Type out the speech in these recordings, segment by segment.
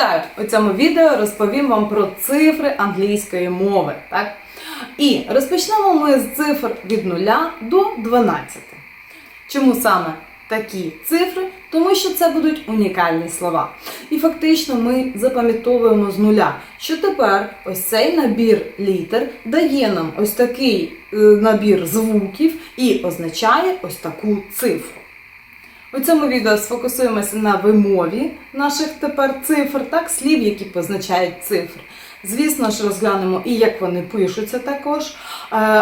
Вітаю! У цьому відео розповім вам про цифри англійської мови. Так? І розпочнемо ми з цифр від 0 до 12. Чому саме такі цифри? Тому що це будуть унікальні слова. І фактично ми запам'ятовуємо з нуля, що тепер ось цей набір літер дає нам ось такий е, набір звуків і означає ось таку цифру. У цьому відео сфокусуємося на вимові наших тепер цифр, так, слів, які позначають цифри. Звісно ж, розглянемо і як вони пишуться також. Е,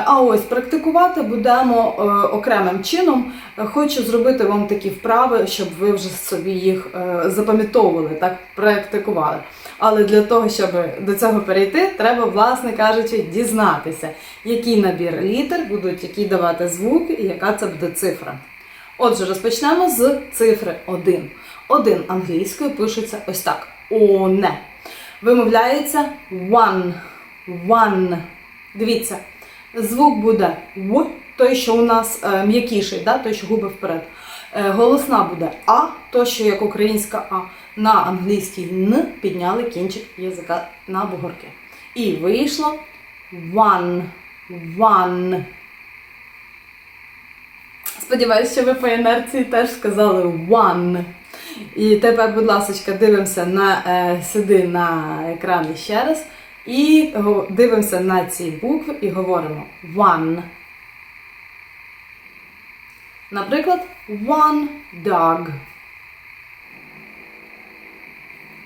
А ось практикувати будемо е, окремим чином. Хочу зробити вам такі вправи, щоб ви вже собі їх е, запам'ятовували, так практикували. Але для того, щоб до цього перейти, треба, власне кажучи, дізнатися, який набір літер будуть які давати звуки і яка це буде цифра. Отже, розпочнемо з цифри 1. 1 англійською пишеться ось так: оне. Вимовляється one. One. Дивіться, звук буде в, той, що у нас е, м'якіший, да? той, що губи вперед. Е, голосна буде А, то, що як українська А. На англійській Н підняли кінчик язика на бугорки. І вийшло one. One. Сподіваюсь, що ви по інерції теж сказали one. І тепер, будь ласка, дивимося на е, сюди на екрані ще раз. І дивимося на ці букви і говоримо one. Наприклад, one dog.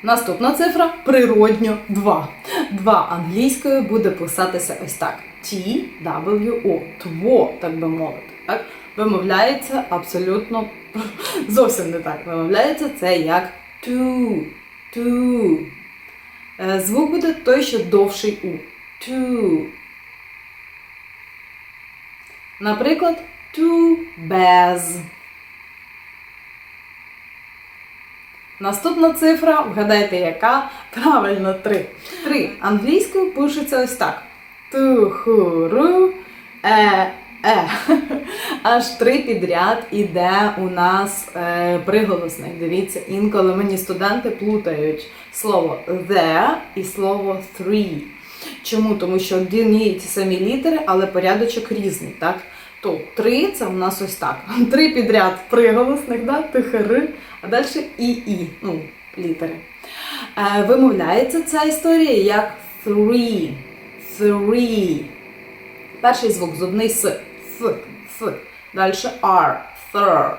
Наступна цифра природньо 2. 2 англійською буде писатися ось так. T-W-O. Тво, так би мовити. Так? Вимовляється абсолютно зовсім не так. Вимовляється це як to. To. Е, Звук буде той, що довший у. To. Наприклад, to без. Наступна цифра, вгадайте, яка? Правильно, 3. 3. Англійською пишеться ось так. Ту-ху-ру, е, е. Аж три підряд іде у нас е, приголосних. Дивіться, інколи мені студенти плутають слово the і слово three. Чому? Тому що одні і ті самі літери, але порядочок різний, так? То три це у нас ось так. Три підряд приголосних, да? тихари, а далі і і, ну, літери. Е, вимовляється ця історія як three. Three. Перший звук зубний с, ф, ф. Далі r, thir.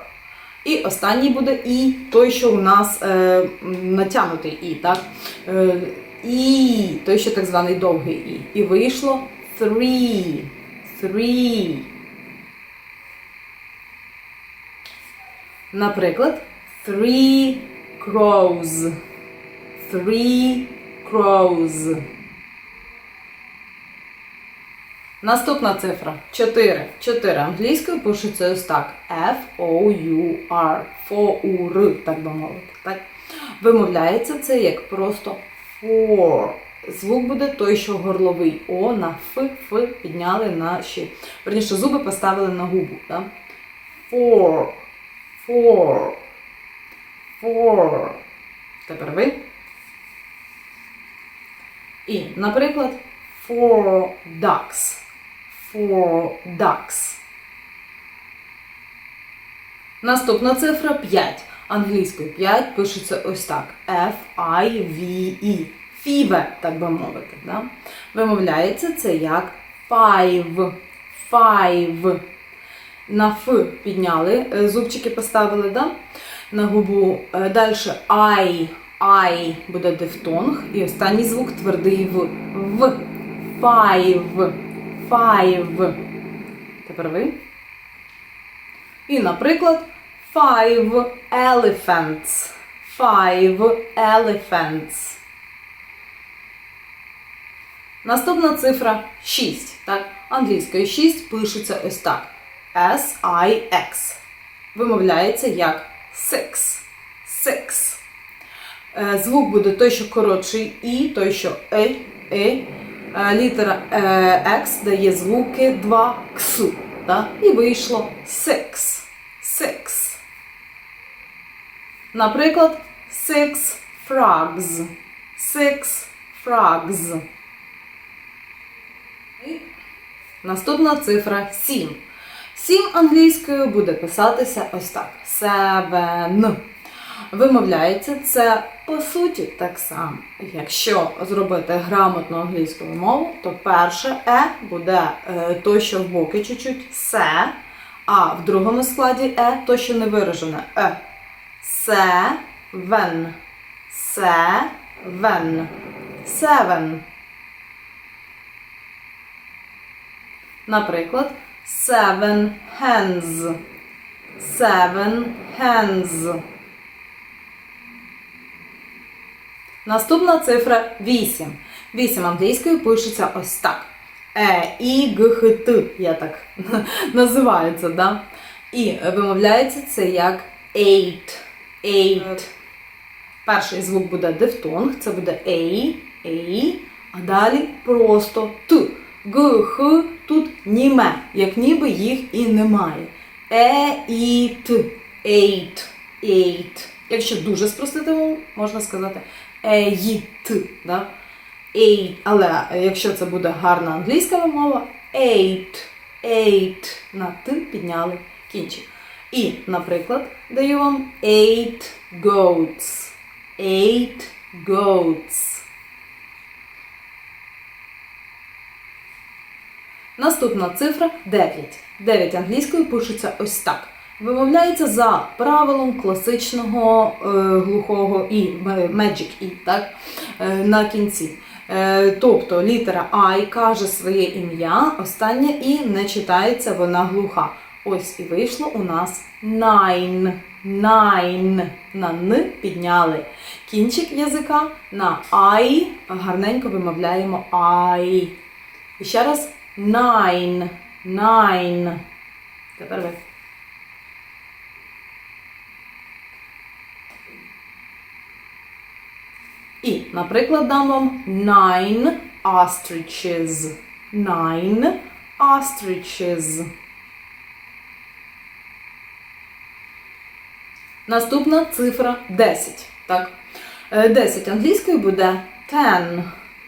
І останній буде і, той, що у нас е, натягнутий і, так? Е, і, той, що так званий довгий і. І вийшло three. Three. Наприклад, three crows. Three crows. Наступна цифра 4. 4 англійською пишеться ось так. F-O-U-R. Фо-у-р, так би мовити. Так? Вимовляється це як просто four. Звук буде той, що горловий О на Ф, Ф підняли на ще. Верніше, зуби поставили на губу. Так? Four. Four. Four. Тепер ви. І, наприклад, four ducks. Four ducks. Наступна цифра 5. Англійською 5 пишеться ось так. F-I-V-E. Фіве, так би мовити. Да? Вимовляється це як five. Five. На Ф підняли, е, зубчики поставили, да? на губу. Е, Далі I. I буде дифтонг. І останній звук твердий В. В. Five. Five. Тепер ви. І, наприклад, five elephants. Five elephants. Наступна цифра 6. Так? Англійською 6 пишеться ось так. S-I-X. Вимовляється як six. Six. Е, Звук буде той, що коротший І, той, що Е, Е. Е, Літера е, X дає звуки 2 ксу. Так? І вийшло six. Six. Наприклад, six frogs. Six frogs. І Наступна цифра 7. 7 англійською буде писатися ось так: Seven. Вимовляється це по суті так само. Якщо зробити грамотну англійську мову, то перше е буде е, то, що в боки чуть-чуть се, а в другому складі е то, що не виражене е. Seven. Seven. Seven. Наприклад, seven hands. Seven hands. Наступна цифра 8. 8 англійською пишеться ось так. Е, І, Г, Т. Я так називаю це, да? І вимовляється це як eight. Eight. Перший звук буде дифтонг, це буде ей, ей, а далі просто т. Г, х, тут німе, як ніби їх і немає. Е, і т. Eight. Eight. Якщо дуже спростити можна сказати ейт. Да? Eight. Але якщо це буде гарна англійська мова, eight. Eight. На т підняли кінчик. І, наприклад, даю вам eight goats. Eight goats. Наступна цифра 9. 9 англійською пишеться ось так. Вимовляється за правилом класичного е, глухого і magic і так, е, на кінці. Е, тобто літера I каже своє ім'я, останнє і не читається, вона глуха. Ось і вийшло у нас nine. Nine. На Н підняли. Кінчик язика на I гарненько вимовляємо I. І ще раз nine. Nine. Тепер ви. І, наприклад, дам вам nine ostriches. Nine ostriches. Наступна цифра 10. Так? Е, 10 англійською буде ten.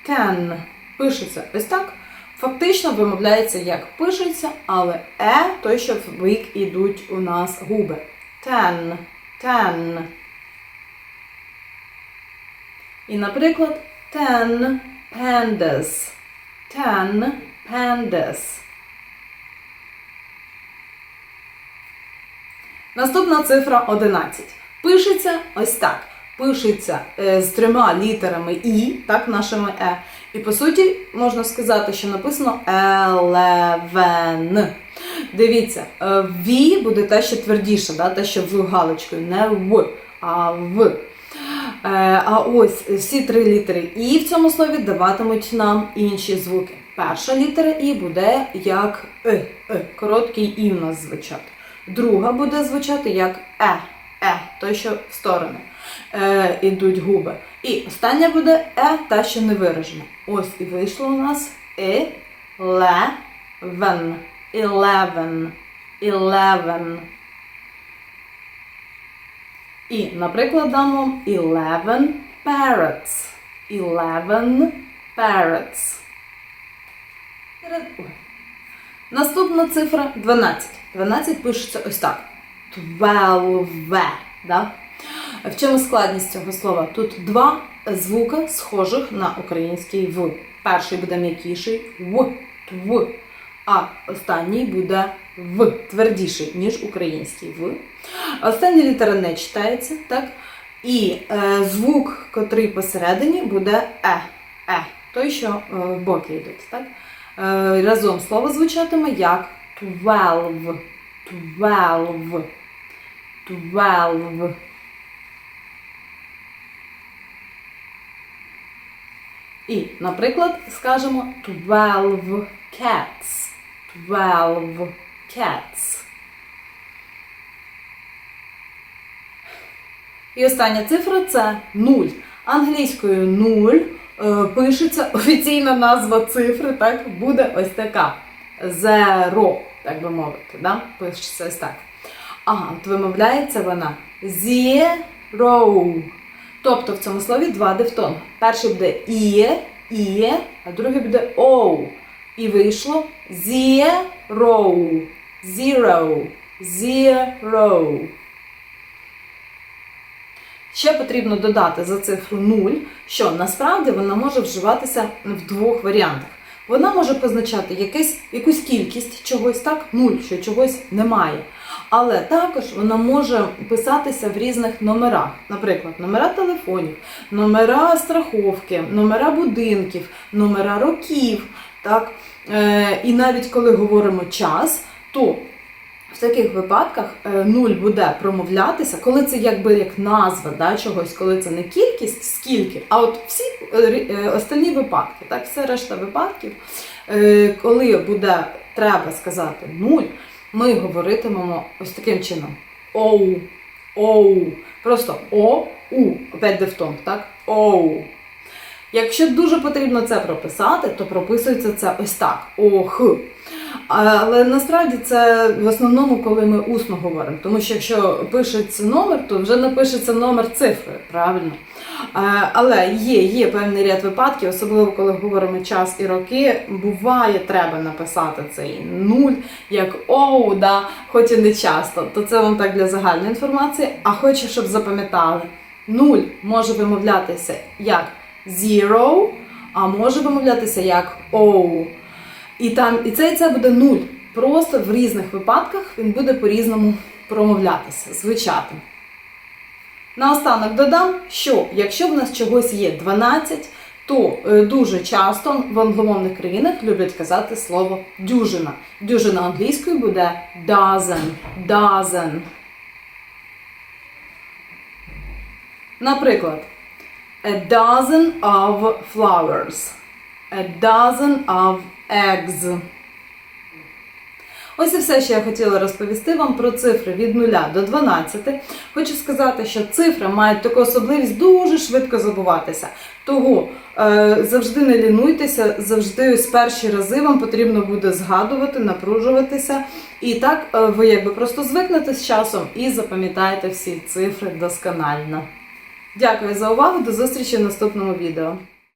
Ten. Пишеться ось так. Фактично вимовляється як пишеться, але е, той, що в бік ідуть у нас губи. Ten. Ten. І, наприклад, ten pandas. Ten pandas. Наступна цифра 11. Пишеться ось так. Пишеться е, з трьома літерами І, так, нашими Е. І по суті, можна сказати, що написано eleven. Дивіться, е, V буде те, що твердіше, да, те, що в галочкою, не в, а в. Е, А ось всі три літери І в цьому слові даватимуть нам інші звуки. Перша літера І буде як Е, е короткий І в нас звучати. Друга буде звучати як Е, Е, той, що в сторони е, ідуть губи. І остання буде Е, та, що не виражена. Ось і вийшло у нас І, ле, вен, eleven, eleven. І, наприклад, дам вам eleven parrots. Eleven parrots. Наступна цифра 12. 12 пишеться ось так. Twelve. Да? В чому складність цього слова? Тут два звука схожих на український В. Перший буде м'якіший В, тв, а останній буде В, твердіший, ніж український В. Остання літера не читається, так? І е, звук, котрий посередині, буде Е. Е, той, що е, в боки йдуть. Так? Е, разом слово звучатиме як twelve. Twelve. Twelve. І, наприклад, скажемо twelve cats. Twelve cats. І остання цифра це 0. Англійською 0 е, пишеться офіційна назва цифри, так, буде ось така. Zero, так би мовити. Да? Пишеться ось так. Ага, от вимовляється вона zero. Тобто в цьому слові два дифтонги. Перший буде іє, іє, а другий буде оу. І вийшло zero. Zero. Zero. Ще потрібно додати за цифру 0, що насправді вона може вживатися в двох варіантах. Вона може позначати якесь, якусь кількість чогось, так, 0, що чогось немає. Але також вона може писатися в різних номерах. Наприклад, номера телефонів, номера страховки, номера будинків, номера років. Так? Е, і навіть коли говоримо час, то в таких випадках е, нуль буде промовлятися, коли це якби як назва да, чогось, коли це не кількість, скільки, а от всі е, е, остальні випадки, так, все решта випадків, коли буде треба сказати нуль, ми говоритимемо ось таким чином: оу, оу, просто о, у, опять дифтонг, так? Оу. Якщо дуже потрібно це прописати, то прописується це ось так: ох. Але насправді це в основному, коли ми усно говоримо. Тому що якщо пишеться номер, то вже напишеться номер цифрою, правильно? Е, Але є, є певний ряд випадків, особливо коли говоримо час і роки, буває, треба написати цей нуль, як оу, да, хоч і не часто. То це вам так для загальної інформації. А хочу, щоб запам'ятали, нуль може вимовлятися як zero, а може вимовлятися як оу. І там і це і це буде нуль. Просто в різних випадках він буде по-різному промовлятися, звучати. Наостанок додам, що якщо в нас чогось є 12, то е, дуже часто в англомовних країнах люблять казати слово дюжина. Дюжина англійською буде dozen. dozen. Наприклад, a dozen of flowers. A dozen of eggs. Ось і все, що я хотіла розповісти вам про цифри від 0 до 12. Хочу сказати, що цифри мають таку особливість дуже швидко забуватися. Того е, завжди не лінуйтеся, завжди ось перші рази вам потрібно буде згадувати, напружуватися. І так е, ви якби просто звикнете з часом і запам'ятаєте всі цифри досконально. Дякую за увагу, до зустрічі в наступному відео.